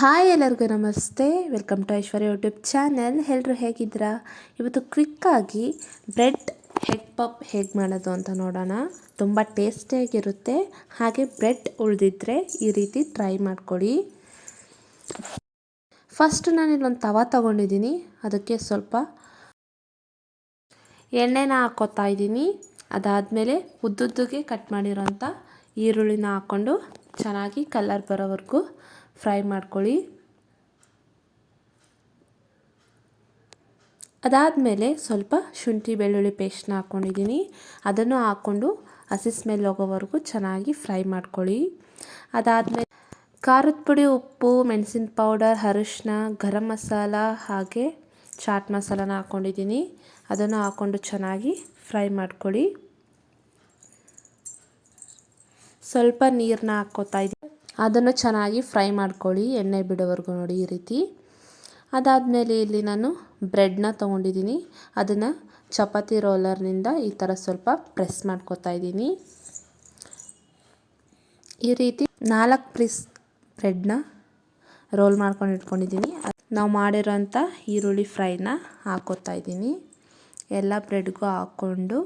Hi ಎಲ್ಲರಿಗೂ ನಮಸ್ತೆ. Welcome to Aishwarya YouTube channel. ಎಲ್ಲರೂ ಹೇಗಿದ್ದೀರಾ? ಇವತ್ತು ಕ್ವಿಕ್ಕಾಗಿ ಬ್ರೆಡ್ ಹೆಗ್ ಪಪ್ ಹೇಗೆ ಮಾಡೋದು ಅಂತ ನೋಡೋಣ. ತುಂಬ ಟೇಸ್ಟಿಯಾಗಿರುತ್ತೆ ಹಾಗೆ ಬ್ರೆಡ್ ಉಳಿದಿದ್ರೆ ಈ ರೀತಿ ಟ್ರೈ ಮಾಡ್ಕೊಳ್ಳಿ ಫಸ್ಟ್ ನಾನು ಇಲ್ಲೊಂದು ತವ ತೊಗೊಂಡಿದ್ದೀನಿ. ಅದಕ್ಕೆ ಸ್ವಲ್ಪ ಎಣ್ಣೆನ ಹಾಕೋತಾ ಇದ್ದೀನಿ. ಅದಾದಮೇಲೆ ಉದ್ದುದ್ದುಗೆ ಕಟ್ ಮಾಡಿರೋಂಥ ಈರುಳ್ಳಿನ ಹಾಕ್ಕೊಂಡು ಚೆನ್ನಾಗಿ ಕಲರ್ ಬರೋವರೆಗೂ ಫ್ರೈ ಮಾಡ್ಕೊಳ್ಳಿ. ಅದಾದಮೇಲೆ ಸ್ವಲ್ಪ ಶುಂಠಿ ಬೆಳ್ಳುಳ್ಳಿ ಪೇಸ್ಟ್ನ ಹಾಕ್ಕೊಂಡಿದ್ದೀನಿ. ಅದನ್ನು ಹಾಕ್ಕೊಂಡು ಹಸಿ ಸ್ಮೆಲ್ ಹೋಗೋವರೆಗೂ ಚೆನ್ನಾಗಿ ಫ್ರೈ ಮಾಡ್ಕೊಳ್ಳಿ. ಅದಾದಮೇಲೆ ಖಾರದ ಪುಡಿ, ಉಪ್ಪು, ಮೆಣಸಿನ ಪೌಡರ್ ಅರಿಶಿನ ಗರಂ ಮಸಾಲ ಹಾಗೆ ಚಾಟ್ ಮಸಾಲನ ಹಾಕ್ಕೊಂಡಿದ್ದೀನಿ. ಅದನ್ನು ಹಾಕ್ಕೊಂಡು ಚೆನ್ನಾಗಿ ಫ್ರೈ ಮಾಡ್ಕೊಳ್ಳಿ. ಸ್ವಲ್ಪ ನೀರನ್ನ ಹಾಕ್ಕೋತಾ ಇದ್ದೀನಿ. ಅದನ್ನು ಚೆನ್ನಾಗಿ ಫ್ರೈ ಮಾಡ್ಕೊಳ್ಳಿ, ಎಣ್ಣೆ ಬಿಡೋವರೆಗೂ ನೋಡಿ ಈ ರೀತಿ. ಅದಾದಮೇಲೆ ಇಲ್ಲಿ ನಾನು ಬ್ರೆಡ್ನ ತೊಗೊಂಡಿದ್ದೀನಿ. ಅದನ್ನು ಚಪಾತಿ ರೋಲರ್ನಿಂದ ಈ ಥರ ಸ್ವಲ್ಪ ಪ್ರೆಸ್ ಮಾಡ್ಕೊತಾ ಇದ್ದೀನಿ. ಈ ರೀತಿ ನಾಲ್ಕು ಪೀಸ್ ಬ್ರೆಡ್ನ ರೋಲ್ ಮಾಡ್ಕೊಂಡು ಇಟ್ಕೊಂಡಿದ್ದೀನಿ. ನಾವು ಮಾಡಿರೋಂಥ ಈರುಳ್ಳಿ ಫ್ರೈನ ಹಾಕೋತಾ ಇದ್ದೀನಿ. ಎಲ್ಲ ಬ್ರೆಡ್ಗೂ ಹಾಕ್ಕೊಂಡು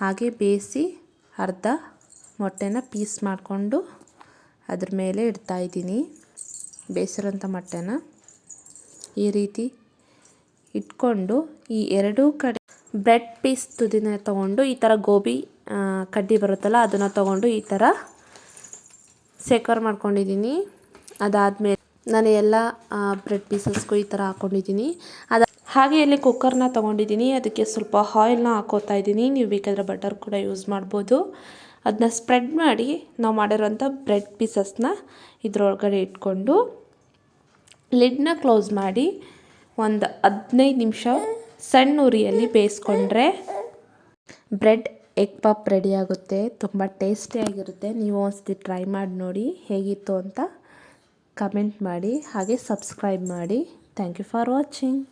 ಹಾಗೆ ಬೇಯಿಸಿ ಅರ್ಧ ಮೊಟ್ಟೆನ ಪೀಸ್ ಮಾಡಿಕೊಂಡು ಅದ್ರ ಮೇಲೆ ಇಡ್ತಾಯಿದ್ದೀನಿ ಬೇಯಿಸಿರೋಂಥ ಮೊಟ್ಟೆನ. ಈ ರೀತಿ ಇಟ್ಕೊಂಡು ಈ ಎರಡೂ ಕಡೆ ಬ್ರೆಡ್ ಪೀಸ್ ತುದಿನ ತೊಗೊಂಡು ಈ ಥರ ಗೋಬಿ ಕಡ್ಡಿ ಬರುತ್ತಲ್ಲ ಅದನ್ನು ತೊಗೊಂಡು ಈ ಥರ ಸೇಕರ್ ಮಾಡ್ಕೊಂಡಿದ್ದೀನಿ. ಅದಾದಮೇಲೆ ನಾನು ಎಲ್ಲ ಬ್ರೆಡ್ ಪೀಸಸ್ಗೂ ಈ ಥರ ಹಾಕ್ಕೊಂಡಿದ್ದೀನಿ ಅದು ಹಾಗೆ ಇಲ್ಲಿ ಕುಕ್ಕರ್ನ ತೊಗೊಂಡಿದ್ದೀನಿ. ಅದಕ್ಕೆ ಸ್ವಲ್ಪ ಆಯಿಲ್ನ ಹಾಕೋತಾ ಇದ್ದೀನಿ. ನೀವು ಬೇಕಾದರೆ ಬಟರ್ ಕೂಡ ಯೂಸ್ ಮಾಡ್ಬೋದು. ಅದನ್ನ ಸ್ಪ್ರೆಡ್ ಮಾಡಿ ನಾವು ಮಾಡಿರೋಂಥ ಬ್ರೆಡ್ ಪೀಸಸ್ನ ಇದರೊಳಗಡೆ ಇಟ್ಕೊಂಡು ಲಿಡ್ನ ಕ್ಲೋಸ್ ಮಾಡಿ ಒಂದು ಹದಿನೈದು ನಿಮಿಷ ಸಣ್ಣ ಉರಿಯಲ್ಲಿ ಬೇಯಿಸ್ಕೊಂಡ್ರೆ ಬ್ರೆಡ್ ಎಗ್ ಪಪ್ ರೆಡಿ ಆಗುತ್ತೆ. ತುಂಬ ಟೇಸ್ಟಿಯಾಗಿರುತ್ತೆ ನೀವು ಒಂದ್ಸತಿ ಟ್ರೈ ಮಾಡಿ ನೋಡಿ ಹೇಗಿತ್ತು ಅಂತ ಕಮೆಂಟ್ ಮಾಡಿ ಹಾಗೆ ಸಬ್ಸ್ಕ್ರೈಬ್ ಮಾಡಿ. Thank you for watching